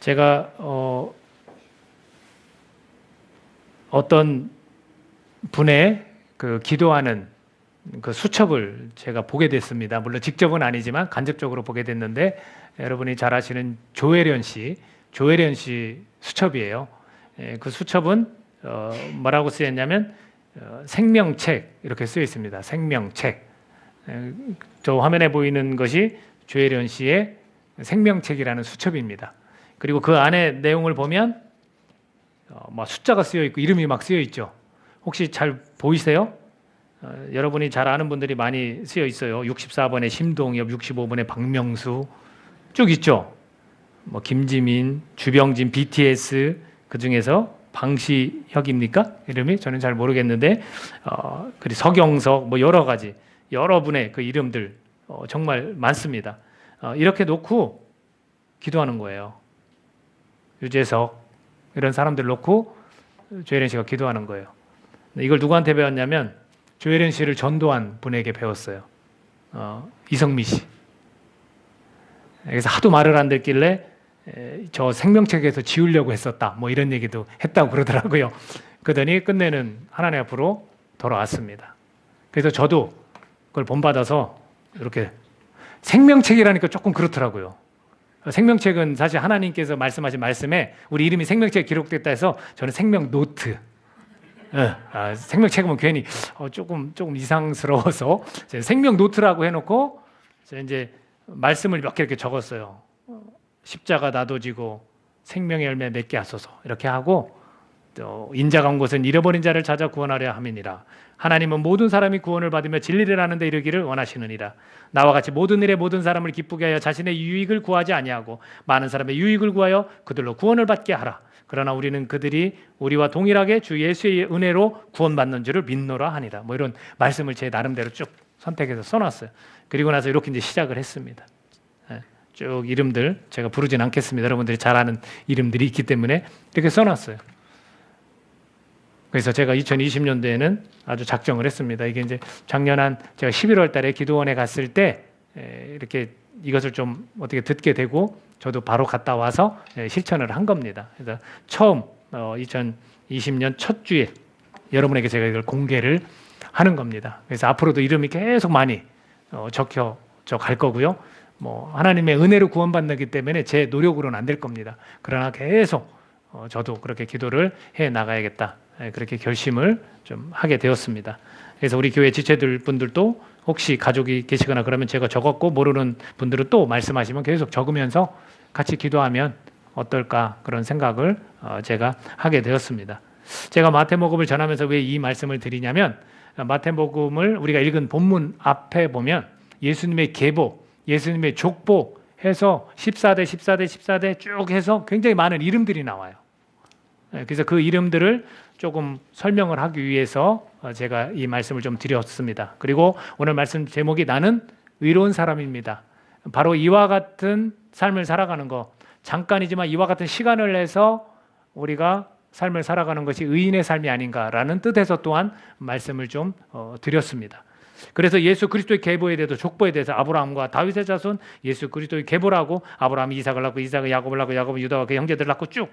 제가 어, 어떤 분의 그 기도하는 그 수첩을 제가 보게 됐습니다. 물론 직접은 아니지만 간접적으로 보게 됐는데 여러분이 잘 아시는 조혜련 씨, 조혜련 씨 수첩이에요. 예, 그 수첩은 어, 뭐라고 쓰였냐면 어, 생명책 이렇게 쓰여 있습니다. 생명책. 에, 저 화면에 보이는 것이 조혜련 씨의 생명책이라는 수첩입니다. 그리고 그 안에 내용을 보면 어, 뭐 숫자가 쓰여 있고 이름이 막 쓰여 있죠. 혹시 잘 보이세요? 어, 여러분이 잘 아는 분들이 많이 쓰여 있어요. 64번에 심동엽, 65번에 박명수 쭉 있죠. 뭐 김지민, 주병진, BTS 그 중에서 방시혁입니까? 이름이 저는 잘 모르겠는데 어, 그리고 서경석 뭐 여러 가지 여러 분의 그 이름들 어, 정말 많습니다. 어, 이렇게 놓고 기도하는 거예요. 유재석 이런 사람들 놓고 조혜련 씨가 기도하는 거예요. 이걸 누구한테 배웠냐면 조혜련 씨를 전도한 분에게 배웠어요. 어, 이성미 씨. 그래서 하도 말을 안 듣길래 에, 저 생명책에서 지우려고 했었다. 뭐 이런 얘기도 했다고 그러더라고요. 그러더니 끝내는 하나님 앞으로 돌아왔습니다. 그래서 저도 그걸 본받아서 이렇게 생명책이라니까 조금 그렇더라고요. 생명책은 사실 하나님께서 말씀하신 말씀에 우리 이름이 생명책에 기록됐다 해서 저는 생명 노트. 예, 아, 생명책은 괜히 어, 조금 조금 이상스러워서 생명 노트라고 해놓고 이제 말씀을 몇 개 이렇게 적었어요. 십자가 나도 지고 생명의 열매 맺게 하소서 이렇게 하고 또 인자가 온 곳은 잃어버린 자를 찾아 구원하려 함이니라. 하나님은 모든 사람이 구원을 받으며 진리를 아는데 이르기를 원하시느니라. 나와 같이 모든 일에 모든 사람을 기쁘게 하여 자신의 유익을 구하지 아니하고 많은 사람의 유익을 구하여 그들로 구원을 받게 하라. 그러나 우리는 그들이 우리와 동일하게 주 예수의 은혜로 구원받는 줄을 믿노라 하니라. 뭐 이런 말씀을 제 나름대로 쭉 선택해서 써놨어요. 그리고 나서 이렇게 이제 시작을 했습니다. 예, 쭉 이름들 제가 부르진 않겠습니다. 여러분들이 잘 아는 이름들이 있기 때문에 이렇게 써놨어요. 그래서 제가 2020년도에는 아주 작정을 했습니다. 이게 이제 작년 한 제가 11월 달에 기도원에 갔을 때 에, 이렇게 이것을 좀 어떻게 듣게 되고 저도 바로 갔다 와서 에, 실천을 한 겁니다. 그래서 처음 어, 2020년 첫 주에 여러분에게 제가 이걸 공개를 하는 겁니다. 그래서 앞으로도 이름이 계속 많이 어, 적혀 갈 거고요. 뭐 하나님의 은혜로 구원받기 때문에 제 노력으로는 안 될 겁니다. 그러나 계속 어, 저도 그렇게 기도를 해 나가야겠다. 예, 그렇게 결심을 좀 하게 되었습니다. 그래서 우리 교회 지체들 분들도 혹시 가족이 계시거나 그러면 제가 적었고 모르는 분들은 또 말씀하시면 계속 적으면서 같이 기도하면 어떨까 그런 생각을 어, 제가 하게 되었습니다. 제가 마태복음을 전하면서 왜 이 말씀을 드리냐면 마태복음을 우리가 읽은 본문 앞에 보면 예수님의 계보, 예수님의 족보 해서 14대 14대 14대 쭉 해서 굉장히 많은 이름들이 나와요. 예, 그래서 그 이름들을 조금 설명을 하기 위해서 어, 제가 이 말씀을 좀 드렸습니다. 그리고 오늘 말씀 제목이 나는 의로운 사람입니다. 바로 이와 같은 삶을 살아가는 거 잠깐이지만 이와 같은 시간을 내서 우리가 삶을 살아가는 것이 의인의 삶이 아닌가라는 뜻에서 또한 말씀을 좀 어, 드렸습니다. 그래서 예수 그리스도의 계보에 대해서 족보에 대해서 아브라함과 다윗의 자손 예수 그리스도의 계보라고 아브라함이 이삭을 낳고 이삭이 야곱을 낳고 야곱은 유다와 그 형제들 낳고 쭉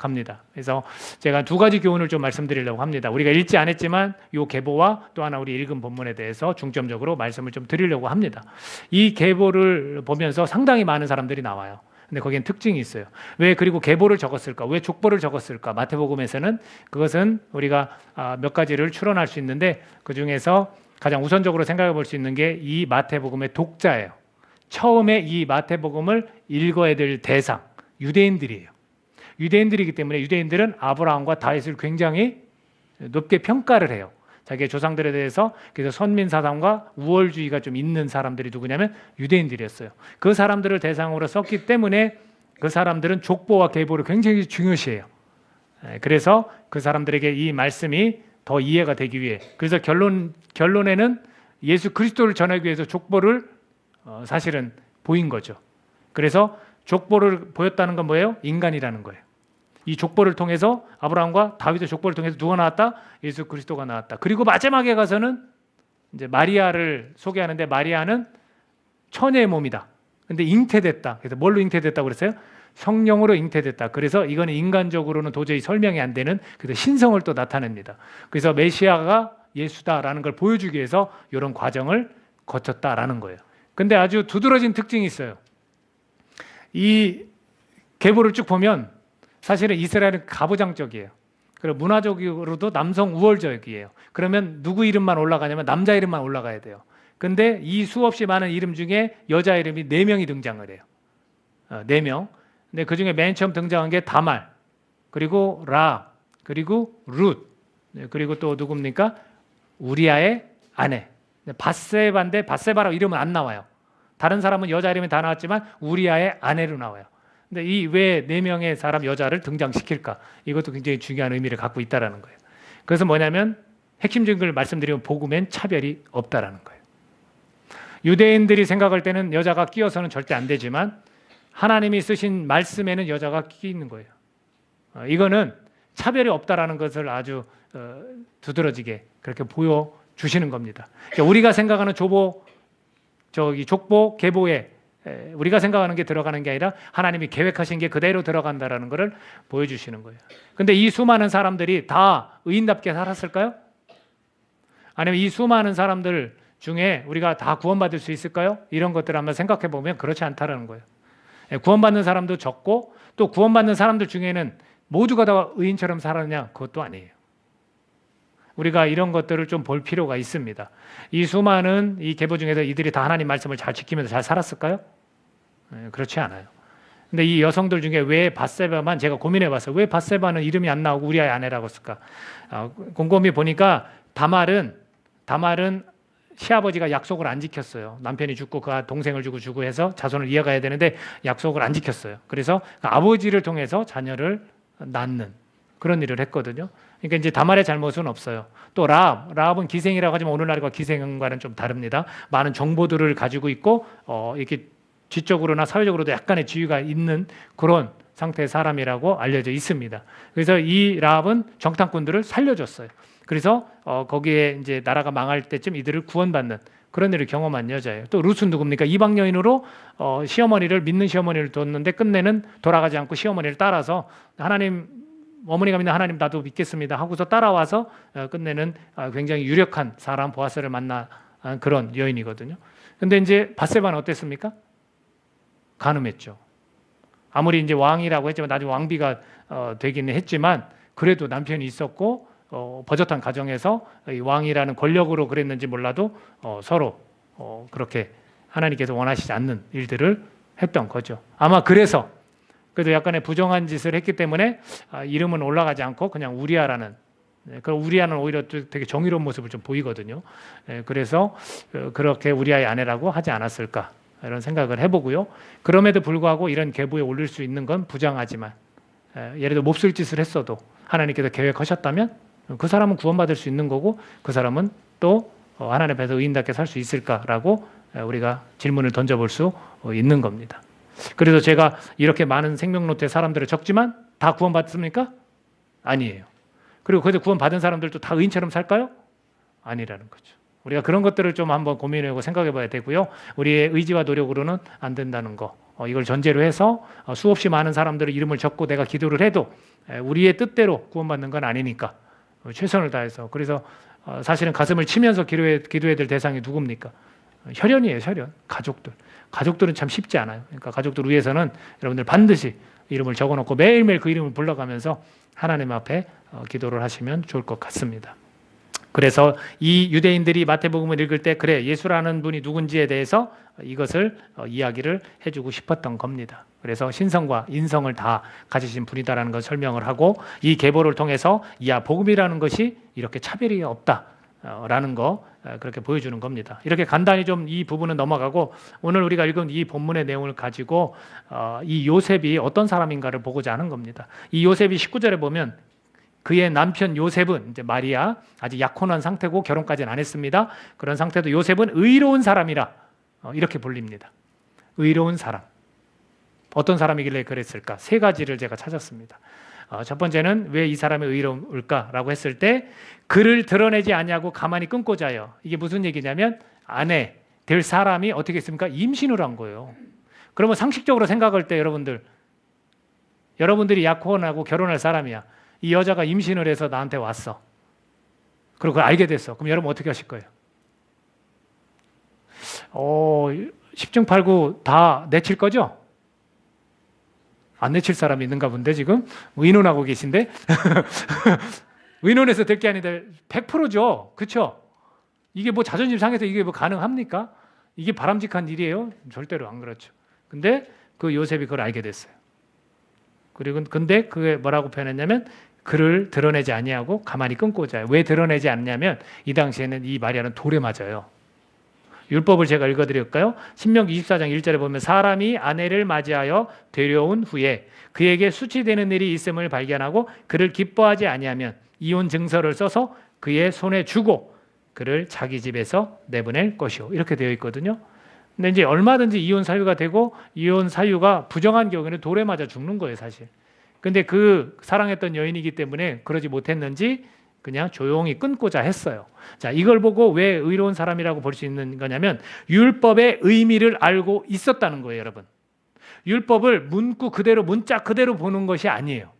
갑니다. 그래서 제가 두 가지 교훈을 좀 말씀드리려고 합니다. 우리가 읽지 않았지만 이 계보와 또 하나 우리 읽은 본문에 대해서 중점적으로 말씀을 좀 드리려고 합니다. 이 계보를 보면서 상당히 많은 사람들이 나와요. 근데 거기엔 특징이 있어요. 왜 그리고 계보를 적었을까? 왜 족보를 적었을까? 마태복음에서는 그것은 우리가 아, 몇 가지를 추론할 수 있는데 그 중에서 가장 우선적으로 생각해 볼 수 있는 게 이 마태복음의 독자예요. 처음에 이 마태복음을 읽어야 될 대상 유대인들이에요. 유대인들이기 때문에 유대인들은 아브라함과 다윗을 굉장히 높게 평가를 해요. 자기의 조상들에 대해서 그래서 선민 사상과 우월주의가 좀 있는 사람들이 누구냐면 유대인들이었어요. 그 사람들을 대상으로 썼기 때문에 그 사람들은 족보와 계보를 굉장히 중요시해요. 예, 그래서 그 사람들에게 이 말씀이 더 이해가 되기 위해 그래서 결론 결론에는 예수 그리스도를 전하기 위해서 족보를 어, 사실은 보인 거죠. 그래서 족보를 보였다는 건 뭐예요? 인간이라는 거예요. 이 족보를 통해서 아브라함과 다윗의 족보를 통해서 누가 나왔다? 예수 그리스도가 나왔다. 그리고 마지막에 가서는 이제 마리아를 소개하는데 마리아는 처녀의 몸이다. 근데 잉태됐다. 그래서 뭘로 잉태됐다고 그랬어요? 성령으로 잉태됐다. 그래서 이거는 인간적으로는 도저히 설명이 안 되는 그래서 신성을 또 나타냅니다. 그래서 메시아가 예수다라는 걸 보여주기 위해서 이런 과정을 거쳤다라는 거예요. 근데 아주 두드러진 특징이 있어요. 이 계보를 쭉 보면 사실은 이스라엘은 가부장적이에요. 그리고 문화적으로도 남성 우월적이에요. 그러면 누구 이름만 올라가냐면 남자 이름만 올라가야 돼요. 근데 이 수없이 많은 이름 중에 여자 이름이 네 명이 등장을 해요. 어, 네 명. 근데 그 중에 맨 처음 등장한 게 다말, 그리고 라, 그리고 룻, 네, 그리고 또 누굽니까? 우리아의 아내. 네, 바세바인데 바세바라고 이름은 안 나와요. 다른 사람은 여자 이름이 다 나왔지만 우리아의 아내로 나와요. 근데 이 왜 네 명의 사람 여자를 등장시킬까? 이것도 굉장히 중요한 의미를 갖고 있다라는 거예요. 그래서 뭐냐면 핵심적인 걸 말씀드리면 복음엔 차별이 없다라는 거예요. 유대인들이 생각할 때는 여자가 끼어서는 절대 안 되지만 하나님이 쓰신 말씀에는 여자가 끼는 거예요. 어, 이거는 차별이 없다라는 것을 아주 어, 두드러지게 그렇게 보여 주시는 겁니다. 그러니까 우리가 생각하는 조보 저기 족보 계보에 에, 우리가 생각하는 게 들어가는 게 아니라 하나님이 계획하신 게 그대로 들어간다라는 것을 보여주시는 거예요. 근데 이 수많은 사람들이 다 의인답게 살았을까요? 아니면 이 수많은 사람들 중에 우리가 다 구원받을 수 있을까요? 이런 것들 한번 생각해 보면 그렇지 않다라는 거예요. 예, 구원받는 사람도 적고 또 구원받는 사람들 중에는 모두가 다 의인처럼 살았냐? 그것도 아니에요. 우리가 이런 것들을 좀 볼 필요가 있습니다. 이 수많은 이 계보 중에서 이들이 다 하나님 말씀을 잘 지키면서 잘 살았을까요? 예, 그렇지 않아요. 근데 이 여성들 중에 왜 바세바만 제가 고민해 봤어요. 왜 바세바는 이름이 안 나오고 우리아의 아내라고 했을까? 아, 곰곰이 보니까 다말은 다말은 시아버지가 약속을 안 지켰어요. 남편이 죽고 그 동생을 주고 주고 해서 자손을 이어가야 되는데 약속을 안 지켰어요. 그래서 아버지를 통해서 자녀를 낳는 그런 일을 했거든요. 그러니까 이제 다말의 잘못은 없어요. 또 라합, 라합은 기생이라고 하지만 오늘날과 기생과는 좀 다릅니다. 많은 정보들을 가지고 있고 어, 이렇게 지적으로나 사회적으로도 약간의 지위가 있는 그런 상태의 사람이라고 알려져 있습니다. 그래서 이 라합은 정탐꾼들을 살려줬어요. 그래서 어, 거기에 이제 나라가 망할 때쯤 이들을 구원받는 그런 일을 경험한 여자예요. 또 루스는 누굽니까? 이방 여인으로 어, 시어머니를 믿는 시어머니를 뒀는데 끝내는 돌아가지 않고 시어머니를 따라서 하나님 어머니가 믿는 하나님 나도 믿겠습니다 하고서 따라와서 어, 끝내는 아, 굉장히 유력한 사람 보아스를 만난 그런 여인이거든요. 근데 이제 바세바는 어땠습니까? 가늠했죠. 아무리 이제 왕이라고 했지만 나중에 왕비가 어, 되기는 했지만 그래도 남편이 있었고 어, 버젓한 가정에서 이 왕이라는 권력으로 그랬는지 몰라도 어, 서로 어, 그렇게 하나님께서 원하시지 않는 일들을 했던 거죠. 아마 그래서 그래도 약간의 부정한 짓을 했기 때문에 아, 이름은 올라가지 않고 그냥 우리아라는 네, 그 우리아는 오히려 되게 정의로운 모습을 좀 보이거든요. 예, 그래서 어, 그렇게 우리아의 아내라고 하지 않았을까 이런 생각을 해보고요. 그럼에도 불구하고 이런 계보에 올릴 수 있는 건 부정하지만 예, 예를 들어 몹쓸 짓을 했어도 하나님께서 계획하셨다면 그 사람은 구원받을 수 있는 거고 그 사람은 또 어, 하나님 앞에서 의인답게 살 수 있을까라고 우리가 질문을 던져볼 수 어, 있는 겁니다. 그래서 제가 이렇게 많은 생명노트에 사람들을 적지만 다 구원받습니까? 아니에요. 그리고 그래도 구원받은 사람들도 다 의인처럼 살까요? 아니라는 거죠. 우리가 그런 것들을 좀 한번 고민해보고 생각해 봐야 되고요. 우리의 의지와 노력으로는 안 된다는 거. 어, 이걸 전제로 해서 수없이 많은 사람들의 이름을 적고 내가 기도를 해도 우리의 뜻대로 구원받는 건 아니니까 어, 최선을 다해서 그래서 어, 사실은 가슴을 치면서 기도해, 기도해야 될 대상이 누굽니까? 혈연이에요, 혈연. 가족들. 가족들은 참 쉽지 않아요. 그러니까 가족들 위해서는 여러분들 반드시 이름을 적어 놓고 매일매일 그 이름을 불러가면서 하나님 앞에 어, 기도를 하시면 좋을 것 같습니다. 그래서 이 유대인들이 마태복음을 읽을 때 그래 예수라는 분이 누군지에 대해서 이것을 이야기를 해주고 싶었던 겁니다. 그래서 신성과 인성을 다 가지신 분이다라는 걸 설명을 하고 이 계보를 통해서 야 복음이라는 것이 이렇게 차별이 없다 라는 거 어, 그렇게 보여주는 겁니다. 이렇게 간단히 좀 이 부분은 넘어가고 오늘 우리가 읽은 이 본문의 내용을 가지고 어, 이 요셉이 어떤 사람인가를 보고자 하는 겁니다. 이 요셉이 19절에 보면 그의 남편 요셉은 이제 마리아 아직 약혼한 상태고 결혼까지는 안 했습니다. 그런 상태도 요셉은 의로운 사람이라 어, 이렇게 불립니다. 의로운 사람. 어떤 사람이길래 그랬을까? 세 가지를 제가 찾았습니다. 어, 첫 번째는 왜 이 사람이 의로울까라고 했을 때 그를 드러내지 아니하고 가만히 끊고 자요. 이게 무슨 얘기냐면 아내 될 사람이 어떻게 했습니까? 임신을 한 거예요. 그러면 상식적으로 생각할 때 여러분들 여러분들이 약혼하고 결혼할 사람이야. 이 여자가 임신을 해서 나한테 왔어. 그리고 그걸 알게 됐어. 그럼 여러분 어떻게 하실 거예요? 어, 10중 8구 다 내칠 거죠? 안 내칠 사람이 있는가 본데 지금 의논하고 계신데 의논해서 될 게 아닌데 100%죠. 그렇죠? 이게 뭐 자존심 상해서 이게 뭐 가능합니까? 이게 바람직한 일이에요? 절대로 안 그렇죠. 근데 그 요셉이 그걸 알게 됐어요. 그리고 근데 그게 뭐라고 표현했냐면 그를 드러내지 아니하고 가만히 끊고 자요. 왜 드러내지 않냐면 이 당시에는 이 마리아는 돌에 맞아요. 율법을 제가 읽어드릴까요? 신명기 24장 1절에 보면 사람이 아내를 맞이하여 데려온 후에 그에게 수치되는 일이 있음을 발견하고 그를 기뻐하지 아니하면 이혼 증서를 써서 그의 손에 주고 그를 자기 집에서 내보낼 것이오. 이렇게 되어 있거든요. 근데 이제 얼마든지 이혼 사유가 되고 이혼 사유가 부정한 경우에는 돌에 맞아 죽는 거예요, 사실. 근데 그 사랑했던 여인이기 때문에 그러지 못했는지 그냥 조용히 끊고자 했어요. 자, 이걸 보고 왜 의로운 사람이라고 볼 수 있는 거냐면 율법의 의미를 알고 있었다는 거예요, 여러분. 율법을 문구 그대로 문자 그대로 보는 것이 아니에요.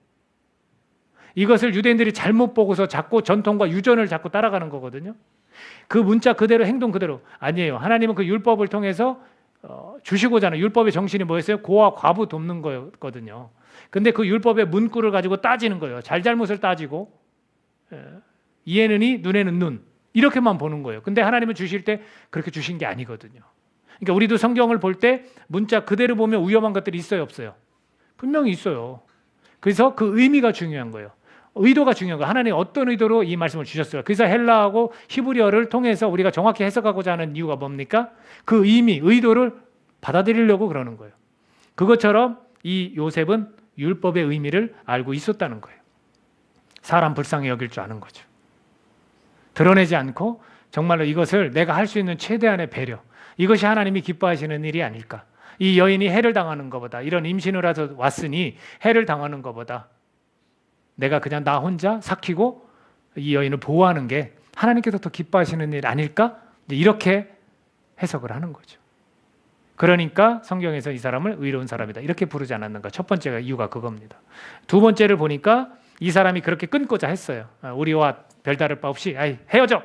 이것을 유대인들이 잘못 보고서 자꾸 전통과 유전을 자꾸 따라가는 거거든요. 그 문자 그대로 행동 그대로 아니에요. 하나님은 그 율법을 통해서 어, 주시고자 하는 율법의 정신이 뭐였어요? 고와 과부 돕는 거였거든요. 근데 그 율법의 문구를 가지고 따지는 거예요. 잘잘못을 따지고 예, 이에는 이 눈에는 눈 이렇게만 보는 거예요. 근데 하나님은 주실 때 그렇게 주신 게 아니거든요. 그러니까 우리도 성경을 볼 때 문자 그대로 보면 위험한 것들이 있어요, 없어요? 분명히 있어요. 그래서 그 의미가 중요한 거예요. 의도가 중요한 거예요. 하나님 어떤 의도로 이 말씀을 주셨어요? 그래서 헬라하고 히브리어를 통해서 우리가 정확히 해석하고자 하는 이유가 뭡니까? 그 의미, 의도를 받아들이려고 그러는 거예요. 그것처럼 이 요셉은 율법의 의미를 알고 있었다는 거예요. 사람 불쌍히 여길 줄 아는 거죠. 드러내지 않고 정말로 이것을 내가 할 수 있는 최대한의 배려. 이것이 하나님이 기뻐하시는 일이 아닐까. 이 여인이 해를 당하는 것보다 이런 임신을 해서 왔으니 해를 당하는 것보다 내가 그냥 나 혼자 삭히고 이 여인을 보호하는 게 하나님께서 더 기뻐하시는 일 아닐까? 이렇게 해석을 하는 거죠. 그러니까 성경에서 이 사람을 의로운 사람이다 이렇게 부르지 않았는가? 첫 번째가 이유가 그겁니다. 두 번째를 보니까 이 사람이 그렇게 끊고자 했어요. 아, 우리와 별다를 바 없이 아이, 헤어져.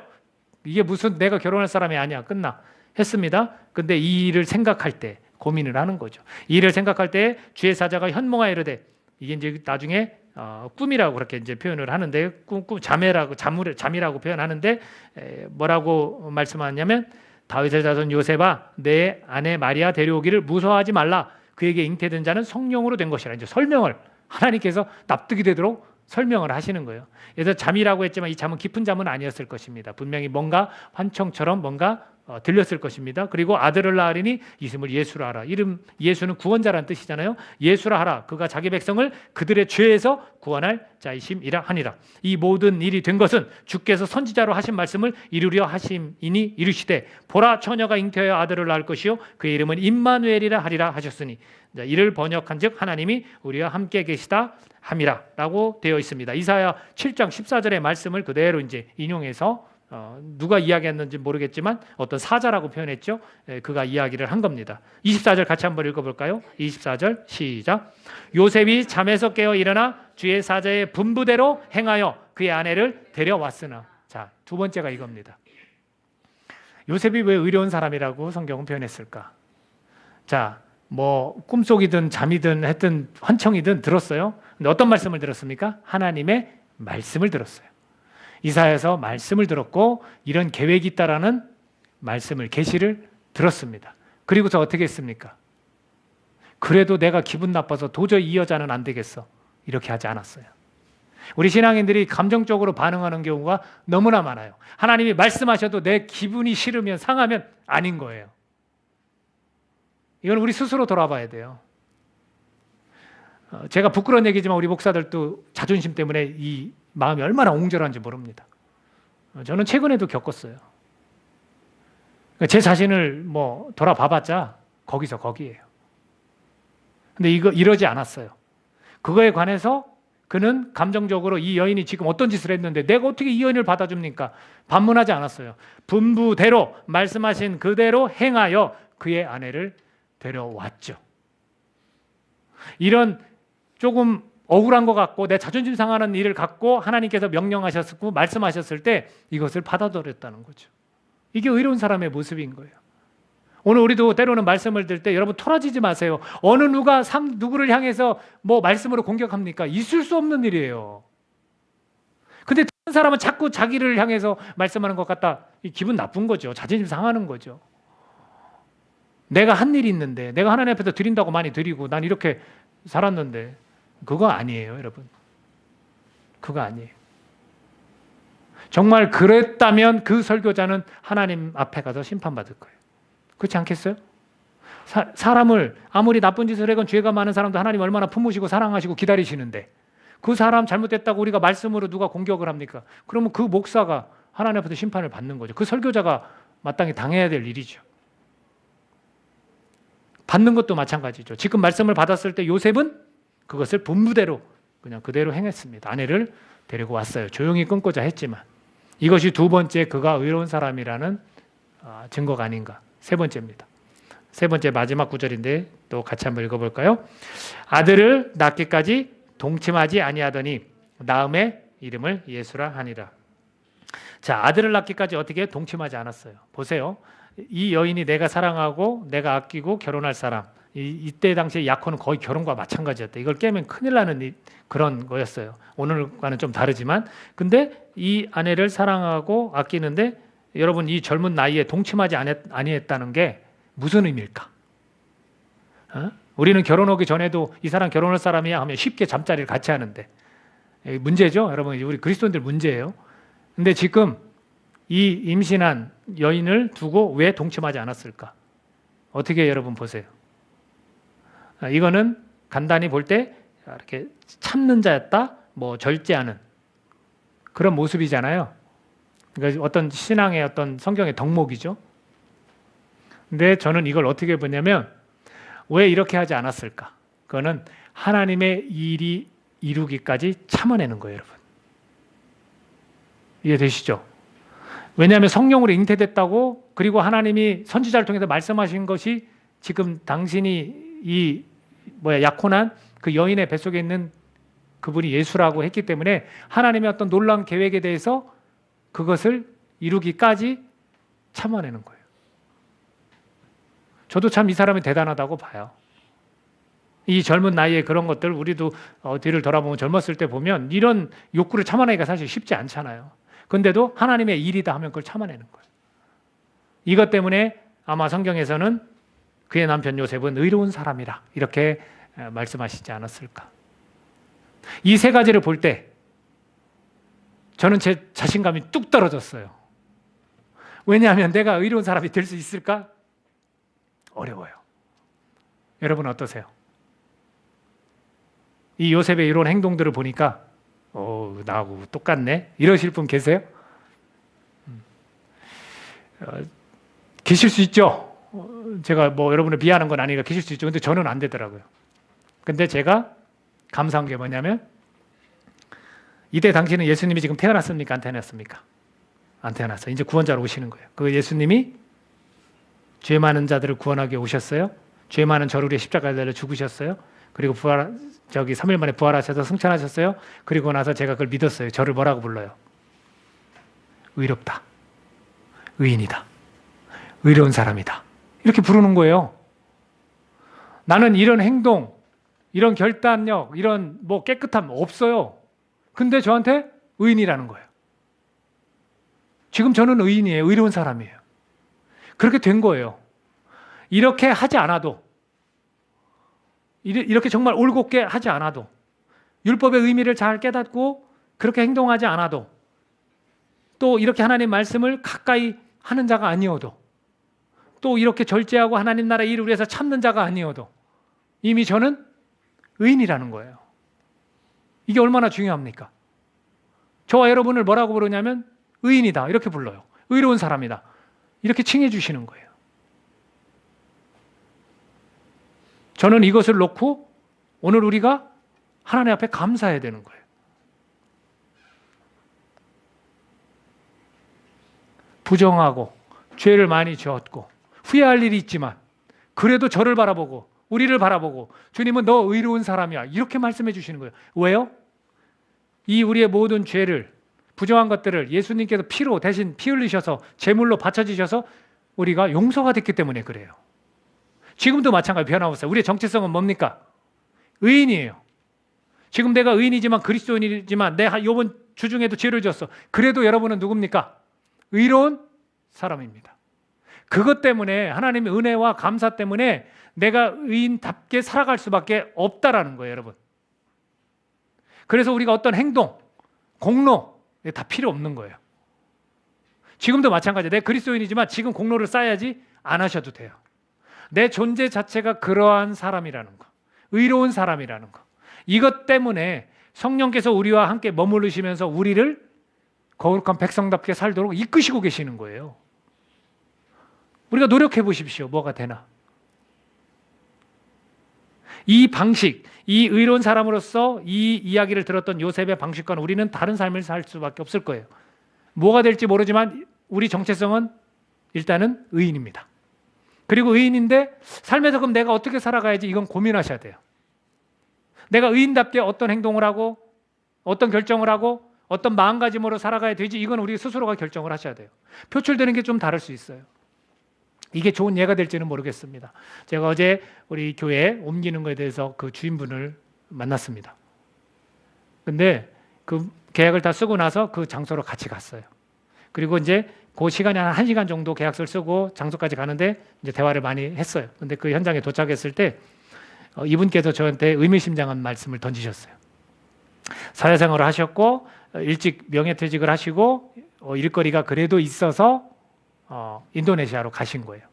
이게 무슨 내가 결혼할 사람이 아니야. 끝나. 했습니다. 근데 이 일을 생각할 때 고민을 하는 거죠. 이 일을 생각할 때 주의 사자가 현몽하여 이르되 이게 이제 나중에 어, 꿈이라고 그렇게 이제 표현을 하는데 꿈, 꿈 잠이라고 잠을 잠이라고 표현하는데 에, 뭐라고 말씀하냐면 다윗의 자손 요셉아 내 아내 마리아 데려오기를 무서워하지 말라 그에게 잉태된 자는 성령으로 된 것이라 이제 설명을 하나님께서 납득이 되도록 설명을 하시는 거예요. 그래서 잠이라고 했지만 이 잠은 깊은 잠은 아니었을 것입니다. 분명히 뭔가 환청처럼 뭔가 어, 들렸을 것입니다. 그리고 아들을 낳으리니 이름을 예수라 하라. 이름 예수는 구원자라는 뜻이잖아요. 예수라 하라. 그가 자기 백성을 그들의 죄에서 구원할 자이심이라 하니라. 이 모든 일이 된 것은 주께서 선지자로 하신 말씀을 이루려 하심이니 이르시되 보라 처녀가 잉태하여 아들을 낳을 것이요 그의 이름은 임마누엘이라 하리라 하셨으니 이를 번역한즉 하나님이 우리와 함께 계시다 함이라라고 되어 있습니다. 이사야 7장 14절의 말씀을 그대로 이제 인용해서 어, 누가 이야기했는지 모르겠지만 어떤 사자라고 표현했죠. 예, 그가 이야기를 한 겁니다. 24절 같이 한번 읽어볼까요? 24절 시작. 요셉이 잠에서 깨어 일어나 주의 사자의 분부대로 행하여 그의 아내를 데려왔으나 자 두 번째가 이겁니다. 요셉이 왜 의로운 사람이라고 성경은 표현했을까? 자, 뭐 꿈속이든 잠이든 했든 환청이든 들었어요. 근데 어떤 말씀을 들었습니까? 하나님의 말씀을 들었어요. 이사에서 말씀을 들었고 이런 계획이 있다라는 말씀을 계시를 들었습니다. 그리고서 어떻게 했습니까? 그래도 내가 기분 나빠서 도저히 이 여자는 안 되겠어. 이렇게 하지 않았어요. 우리 신앙인들이 감정적으로 반응하는 경우가 너무나 많아요. 하나님이 말씀하셔도 내 기분이 싫으면 상하면 아닌 거예요. 이건 우리 스스로 돌아봐야 돼요. 어, 제가 부끄러운 얘기지만 우리 목사들도 자존심 때문에 이 마음이 얼마나 옹졸한지 모릅니다. 어, 저는 최근에도 겪었어요. 그러니까 제 자신을 뭐 돌아봐봤자 거기서 거기에요. 근데 이거 이러지 않았어요. 그거에 관해서 그는 감정적으로 이 여인이 지금 어떤 짓을 했는데 내가 어떻게 이 여인을 받아줍니까? 반문하지 않았어요. 분부대로 말씀하신 그대로 행하여 그의 아내를 데려왔죠. 이런 조금 억울한 것 같고 내 자존심 상하는 일을 갖고 하나님께서 명령하셨고 말씀하셨을 때 이것을 받아들였다는 거죠. 이게 의로운 사람의 모습인 거예요. 오늘 우리도 때로는 말씀을 들 때 여러분 토라지지 마세요. 어느 누가 상 누구를 향해서 뭐 말씀으로 공격합니까? 있을 수 없는 일이에요. 근데 다른 사람은 자꾸 자기를 향해서 말씀하는 것 같다. 이 기분 나쁜 거죠. 자존심 상하는 거죠. 내가 한 일이 있는데 내가 하나님 앞에서 드린다고 많이 드리고 난 이렇게 살았는데 그거 아니에요, 여러분. 그거 아니에요. 정말 그랬다면 그 설교자는 하나님 앞에 가서 심판받을 거예요. 그렇지 않겠어요? 사, 사람을 아무리 나쁜 짓을 해건 죄가 많은 사람도 하나님 얼마나 품으시고 사랑하시고 기다리시는데 그 사람 잘못됐다고 우리가 말씀으로 누가 공격을 합니까? 그러면 그 목사가 하나님 앞에서 심판을 받는 거죠. 그 설교자가 마땅히 당해야 될 일이죠. 받는 것도 마찬가지죠. 지금 말씀을 받았을 때 요셉은 그것을 분부대로 그냥 그대로 행했습니다. 아내를 데리고 왔어요. 조용히 끊고자 했지만 이것이 두 번째 그가 의로운 사람이라는 아, 증거가 아닌가. 세 번째입니다. 세 번째 마지막 구절인데 또 같이 한번 읽어볼까요? 아들을 낳기까지 동침하지 아니하더니 나음의 이름을 예수라 하니라. 자 아들을 낳기까지 어떻게 동침하지 않았어요. 보세요. 이 여인이 내가 사랑하고 내가 아끼고 결혼할 사람. 이, 이때 당시에 약혼은 거의 결혼과 마찬가지였다. 이걸 깨면 큰일 나는 이, 그런 거였어요. 오늘과는 좀 다르지만, 근데 이 아내를 사랑하고 아끼는데 여러분 이 젊은 나이에 동침하지 아니- 아니했다는 게 무슨 의미일까? 어? 우리는 결혼하기 전에도 이 사람 결혼할 사람이야 하면 쉽게 잠자리를 같이 하는데 이 문제죠, 여러분. 우리 그리스도인들 문제예요. 근데 지금 이 임신한 여인을 두고 왜 동침하지 않았을까? 어떻게 여러분 보세요? 아, 이거는 간단히 볼 때 이렇게 참는 자였다, 뭐 절제하는 그런 모습이잖아요. 그러니까 어떤 신앙의 어떤 성경의 덕목이죠. 근데 저는 이걸 어떻게 보냐면 왜 이렇게 하지 않았을까? 그거는 하나님의 일이 이루기까지 참아내는 거예요, 여러분. 이해되시죠? 왜냐하면 성령으로 잉태됐다고 그리고 하나님이 선지자를 통해서 말씀하신 것이 지금 당신이 이 뭐야 약혼한 그 여인의 뱃속에 있는 그분이 예수라고 했기 때문에 하나님의 어떤 놀라운 계획에 대해서 그것을 이루기까지 참아내는 거예요. 저도 참 이 사람이 대단하다고 봐요. 이 젊은 나이에 그런 것들 우리도 어, 뒤를 돌아보면 젊었을 때 보면 이런 욕구를 참아내기가 사실 쉽지 않잖아요. 근데도 하나님의 일이다 하면 그걸 참아내는 거예요. 이것 때문에 아마 성경에서는 그의 남편 요셉은 의로운 사람이라 이렇게 에, 말씀하시지 않았을까. 이 세 가지를 볼 때 저는 제 자신감이 뚝 떨어졌어요. 왜냐하면 내가 의로운 사람이 될 수 있을까? 어려워요. 여러분 어떠세요? 이 요셉의 이런 행동들을 보니까 어, 나하고 똑같네. 이러실 분 계세요? 음. 어, 계실 수 있죠. 어, 제가 뭐 여러분을 비하는 건 아니니까 계실 수 있죠. 근데 저는 안 되더라고요. 근데 제가 감사한 게 뭐냐면 이때 당시는 예수님이 지금 태어났습니까? 안 태어났습니까? 안 태어났어요. 이제 구원자로 오시는 거예요. 그 예수님이 죄 많은 자들을 구원하기 오셨어요. 죄 많은 저를 위해 십자가에 달려 죽으셨어요. 그리고 부활 저기 3일 만에 부활하셔서 승천하셨어요. 그리고 나서 제가 그걸 믿었어요. 저를 뭐라고 불러요? 의롭다. 의인이다. 의로운 사람이다. 이렇게 부르는 거예요. 나는 이런 행동, 이런 결단력, 이런 뭐 깨끗함 없어요. 근데 저한테 의인이라는 거예요. 지금 저는 의인이에요. 의로운 사람이에요. 그렇게 된 거예요. 이렇게 하지 않아도 이렇게 정말 올곧게 하지 않아도 율법의 의미를 잘 깨닫고 그렇게 행동하지 않아도 또 이렇게 하나님 말씀을 가까이 하는 자가 아니어도 또 이렇게 절제하고 하나님 나라 일을 위해서 참는 자가 아니어도 이미 저는 의인이라는 거예요. 이게 얼마나 중요합니까? 저와 여러분을 뭐라고 부르냐면 의인이다 이렇게 불러요. 의로운 사람이다 이렇게 칭해 주시는 거예요. 저는 이것을 놓고 오늘 우리가 하나님 앞에 감사해야 되는 거예요. 부정하고 죄를 많이 지었고 후회할 일이 있지만 그래도 저를 바라보고 우리를 바라보고 주님은 너 의로운 사람이야. 이렇게 말씀해 주시는 거예요. 왜요? 이 우리의 모든 죄를 부정한 것들을 예수님께서 피로 대신 피 흘리셔서 제물로 바쳐지셔서 우리가 용서가 됐기 때문에 그래요. 지금도 마찬가지 변함없어요. 우리의 정체성은 뭡니까? 의인이에요. 지금 내가 의인이지만 그리스도인이지만 내 요번 주 중에도 죄를 지었어. 그래도 여러분은 누굽니까? 의로운 사람입니다. 그것 때문에 하나님의 은혜와 감사 때문에 내가 의인답게 살아갈 수밖에 없다라는 거예요, 여러분. 그래서 우리가 어떤 행동, 공로 다 필요 없는 거예요. 지금도 마찬가지예요. 내 그리스도인이지만 지금 공로를 쌓아야지 안 하셔도 돼요. 내 존재 자체가 그러한 사람이라는 거. 의로운 사람이라는 거. 이것 때문에 성령께서 우리와 함께 머무르시면서 우리를 거룩한 백성답게 살도록 이끄시고 계시는 거예요. 우리가 노력해 보십시오. 뭐가 되나. 이 방식, 이 의로운 사람으로서 이 이야기를 들었던 요셉의 방식과는 우리는 다른 삶을 살 수밖에 없을 거예요. 뭐가 될지 모르지만 우리 정체성은 일단은 의인입니다. 그리고 의인인데 삶에서 그럼 내가 어떻게 살아가야지 이건 고민하셔야 돼요. 내가 의인답게 어떤 행동을 하고 어떤 결정을 하고 어떤 마음가짐으로 살아가야 되지 이건 우리 스스로가 결정을 하셔야 돼요. 표출되는 게 좀 다를 수 있어요. 이게 좋은 예가 될지는 모르겠습니다. 제가 어제 우리 교회 옮기는 것에 대해서 그 주인분을 만났습니다. 근데 그 계약을 다 쓰고 나서 그 장소로 같이 갔어요. 그리고 이제 그 시간에 한 1시간 정도 계약서를 쓰고 장소까지 가는데 이제 대화를 많이 했어요. 근데 그 현장에 도착했을 때 어, 이분께서 저한테 의미심장한 말씀을 던지셨어요. 사회생활을 하셨고 어, 일찍 명예퇴직을 하시고 어, 일거리가 그래도 있어서 어, 인도네시아로 가신 거예요.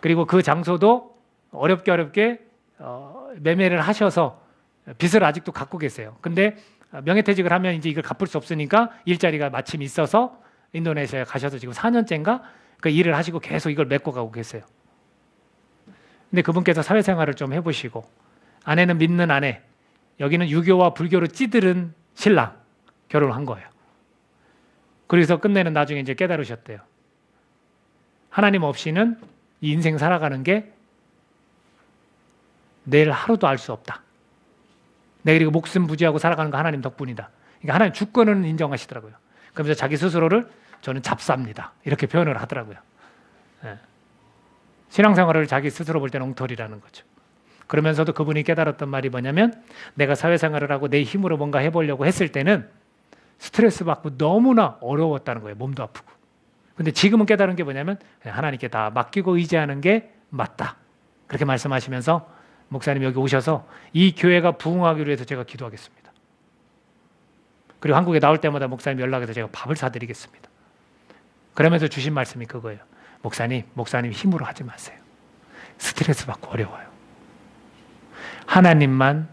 그리고 그 장소도 어렵게 어렵게 어, 매매를 하셔서 빚을 아직도 갖고 계세요. 근데 어, 명예퇴직을 하면 이제 이걸 갚을 수 없으니까 일자리가 마침 있어서 인도네시아에 가셔서 지금 4년째인가 그 일을 하시고 계속 이걸 메꿔 가고 계세요. 근데 그분께서 사회생활을 좀 해보시고 아내는 믿는 아내, 여기는 유교와 불교로 찌들은 신랑 결혼한 거예요. 그래서 끝내는 나중에 이제 깨달으셨대요. 하나님 없이는 이 인생 살아가는 게 내일 하루도 알 수 없다. 내가 그리고 목숨 부지하고 살아가는 거 하나님 덕분이다. 그러니까 하나님 주권은 인정하시더라고요. 그러면서 자기 스스로를 저는 잡사입니다. 이렇게 표현을 하더라고요. 예. 신앙생활을 자기 스스로 볼 때는 엉터리라는 거죠. 그러면서도 그분이 깨달았던 말이 뭐냐면 내가 사회생활을 하고 내 힘으로 뭔가 해보려고 했을 때는 스트레스 받고 너무나 어려웠다는 거예요. 몸도 아프고. 근데 지금은 깨달은 게 뭐냐면 하나님께 다 맡기고 의지하는 게 맞다. 그렇게 말씀하시면서 목사님 여기 오셔서 이 교회가 부흥하기로 해서 제가 기도하겠습니다. 그리고 한국에 나올 때마다 목사님 연락해서 제가 밥을 사드리겠습니다. 그러면서 주신 말씀이 그거예요. 목사님, 목사님 힘으로 하지 마세요. 스트레스 받고 어려워요. 하나님만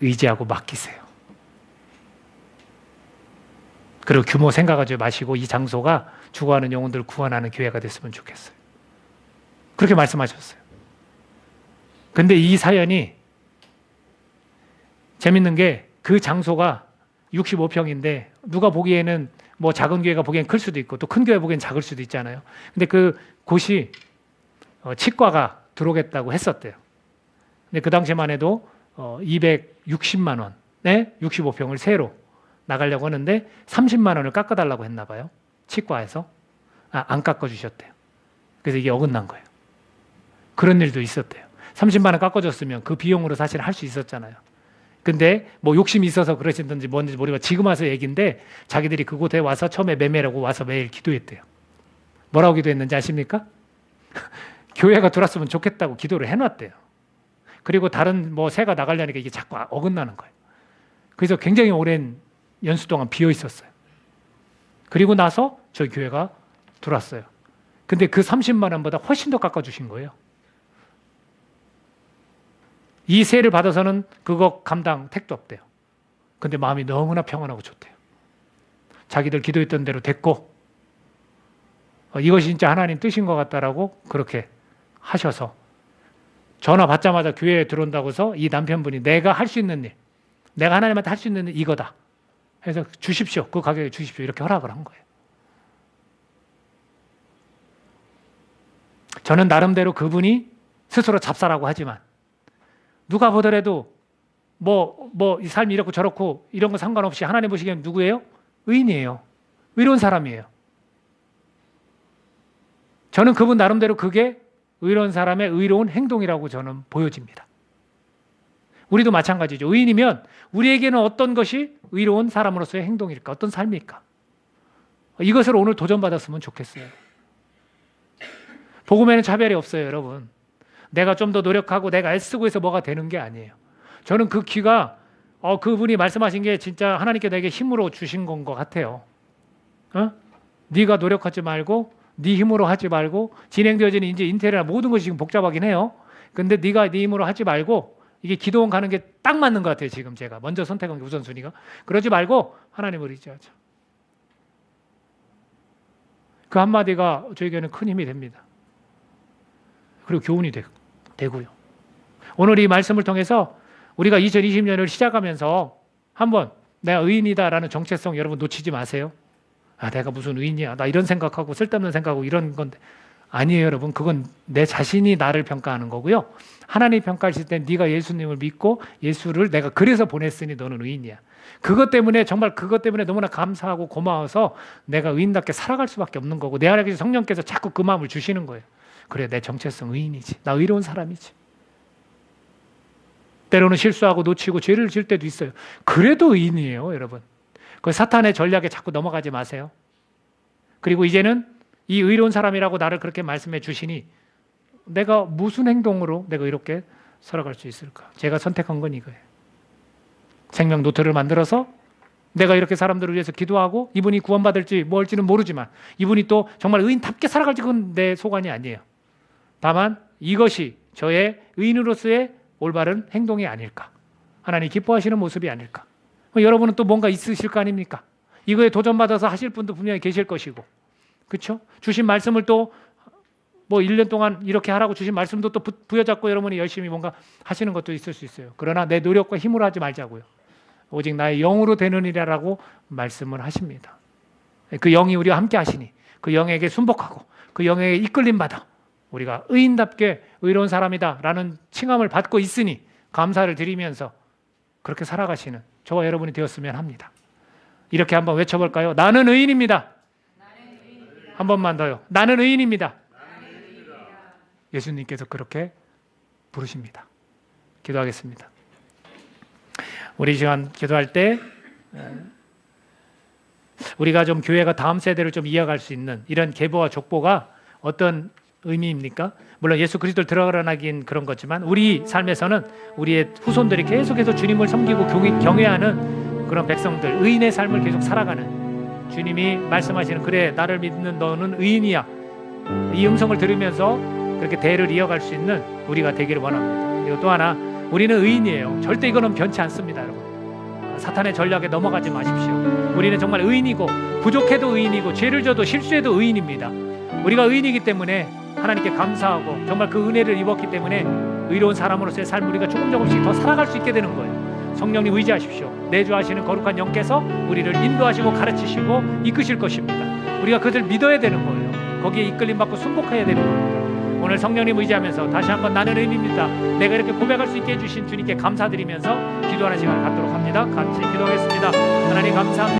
의지하고 맡기세요. 그리고 규모 생각하지 마시고 이 장소가 죽어가는 영혼들을 구원하는 교회가 됐으면 좋겠어요. 그렇게 말씀하셨어요. 근데 이 사연이 재밌는 게 그 장소가 65평인데 누가 보기에는 뭐 작은 교회가 보기엔 클 수도 있고 또 큰 교회 보기엔 작을 수도 있잖아요. 근데 그 곳이 어, 치과가 들어오겠다고 했었대요. 근데 그 당시만 해도 어, 260만 원에 65평을 새로 나가려고 하는데 30만 원을 깎아달라고 했나 봐요. 치과에서 아, 안 깎아주셨대요. 그래서 이게 어긋난 거예요. 그런 일도 있었대요. 30만 원 깎아줬으면 그 비용으로 사실 할 수 있었잖아요. 근데 뭐 욕심이 있어서 그러시든지 뭔지 모르지만 지금 와서 얘기인데 자기들이 그곳에 와서 처음에 매매라고 와서 매일 기도했대요. 뭐라고 기도했는지 아십니까? 교회가 들어왔으면 좋겠다고 기도를 해놨대요. 그리고 다른 뭐 새가 나가려니까 이게 자꾸 어긋나는 거예요. 그래서 굉장히 오랜 연수 동안 비어 있었어요. 그리고 나서 저희 교회가 들어왔어요. 근데 그 30만 원보다 훨씬 더 깎아 주신 거예요. 이 세를 받아서는 그거 감당 택도 없대요. 근데 마음이 너무나 평안하고 좋대요. 자기들 기도했던 대로 됐고 어, 이것이 진짜 하나님 뜻인 것 같다라고 그렇게 하셔서 전화 받자마자 교회에 들어온다고 해서 이 남편분이 내가 할 수 있는 일, 내가 하나님한테 할 수 있는 일 이거다. 해서 주십시오. 그 가격에 주십시오. 이렇게 허락을 한 거예요. 저는 나름대로 그분이 스스로 잡사라고 하지만 누가 보더라도 뭐 뭐 이 삶이 이렇고 저렇고 이런 거 상관없이 하나님 보시기엔 누구예요? 의인이에요. 의로운 사람이에요. 저는 그분 나름대로 그게 의로운 사람의 의로운 행동이라고 저는 보여집니다. 우리도 마찬가지죠. 의인이면 우리에게는 어떤 것이 의로운 사람으로서의 행동일까? 어떤 삶일까? 이것을 오늘 도전받았으면 좋겠어요. 복음에는 차별이 없어요, 여러분. 내가 좀 더 노력하고 내가 애쓰고 해서 뭐가 되는 게 아니에요. 저는 그 귀가 어, 그분이 말씀하신 게 진짜 하나님께 내게 힘으로 주신 건 것 같아요. 어? 네가 노력하지 말고 네 힘으로 하지 말고 진행되어지는 이제 인테리어 모든 것이 지금 복잡하긴 해요. 근데 네가 네 힘으로 하지 말고 이게 기도원 가는 게 딱 맞는 것 같아요. 지금 제가 먼저 선택한 게 우선순위가 그러지 말고 하나님을 의지하자. 그 한마디가 저에게는 큰 힘이 됩니다. 그리고 교훈이 되, 되고요. 오늘 이 말씀을 통해서 우리가 2020년을 시작하면서 한번 내가 의인이다라는 정체성 여러분 놓치지 마세요. 아, 내가 무슨 의인이야. 나 이런 생각하고 쓸데없는 생각하고 이런 건데 아니에요, 여러분. 그건 내 자신이 나를 평가하는 거고요. 하나님 평가하실 때 네가 예수님을 믿고 예수를 내가 그래서 보냈으니 너는 의인이야. 그것 때문에 정말 그것 때문에 너무나 감사하고 고마워서 내가 의인답게 살아갈 수밖에 없는 거고 내 안에 성령께서 자꾸 그 마음을 주시는 거예요. 그래 내 정체성 의인이지. 나 의로운 사람이지. 때로는 실수하고 놓치고 죄를 질 때도 있어요. 그래도 의인이에요, 여러분. 그 사탄의 전략에 자꾸 넘어가지 마세요. 그리고 이제는 이 의로운 사람이라고 나를 그렇게 말씀해 주시니 내가 무슨 행동으로 내가 이렇게 살아갈 수 있을까? 제가 선택한 건 이거예요. 생명 노트를 만들어서 내가 이렇게 사람들을 위해서 기도하고 이분이 구원받을지 뭘지는 모르지만 이분이 또 정말 의인답게 살아갈지 그건 내 소관이 아니에요. 다만 이것이 저의 의인으로서의 올바른 행동이 아닐까? 하나님 기뻐하시는 모습이 아닐까? 여러분은 또 뭔가 있으실 거 아닙니까? 이거에 도전받아서 하실 분도 분명히 계실 것이고 그렇죠? 주신 말씀을 또 뭐 1년 동안 이렇게 하라고 주신 말씀도 또 부- 부여잡고 여러분이 열심히 뭔가 하시는 것도 있을 수 있어요. 그러나 내 노력과 힘으로 하지 말자고요. 오직 나의 영으로 되는 일이라고 말씀을 하십니다. 그 영이 우리와 함께 하시니 그 영에게 순복하고 그 영에게 이끌림 받아 우리가 의인답게 의로운 사람이다라는 칭함을 받고 있으니 감사를 드리면서 그렇게 살아가시는 저와 여러분이 되었으면 합니다. 이렇게 한번 외쳐볼까요? 나는 의인입니다. 한 번만 더요. 나는 의인입니다. 예수님께서 그렇게 부르십니다. 기도하겠습니다. 우리 시간 기도할 때 에, 우리가 좀 교회가 다음 세대를 좀 이어갈 수 있는 이런 계보와 족보가 어떤 의미입니까? 물론 예수 그리스도를 드러나긴 그런 거지만 우리 삶에서는 우리의 후손들이 계속해서 주님을 섬기고 경외- 경외하는 그런 백성들 의인의 삶을 계속 살아가는 주님이 말씀하시는 그래 나를 믿는 너는 의인이야 이 음성을 들으면서 그렇게 대를 이어갈 수 있는 우리가 되기를 원합니다. 그리고 또 하나 우리는 의인이에요. 절대 이거는 변치 않습니다, 여러분. 사탄의 전략에 넘어가지 마십시오. 우리는 정말 의인이고 부족해도 의인이고 죄를 져도 실수해도 의인입니다. 우리가 의인이기 때문에 하나님께 감사하고 정말 그 은혜를 입었기 때문에 의로운 사람으로서의 삶 우리가 조금 조금씩 더 살아갈 수 있게 되는 거예요. 성령님 의지하십시오. 내주하시는 거룩한 영께서 우리를 인도하시고 가르치시고 이끄실 것입니다. 우리가 그들 믿어야 되는 거예요. 거기에 이끌림 받고 순복해야 되는 겁니다. 오늘 성령님 의지하면서 다시 한번 나는 의인입니다. 내가 이렇게 고백할 수 있게 해주신 주님께 감사드리면서 기도하는 시간을 갖도록 합니다. 같이 기도하겠습니다. 하나님 감사합니다.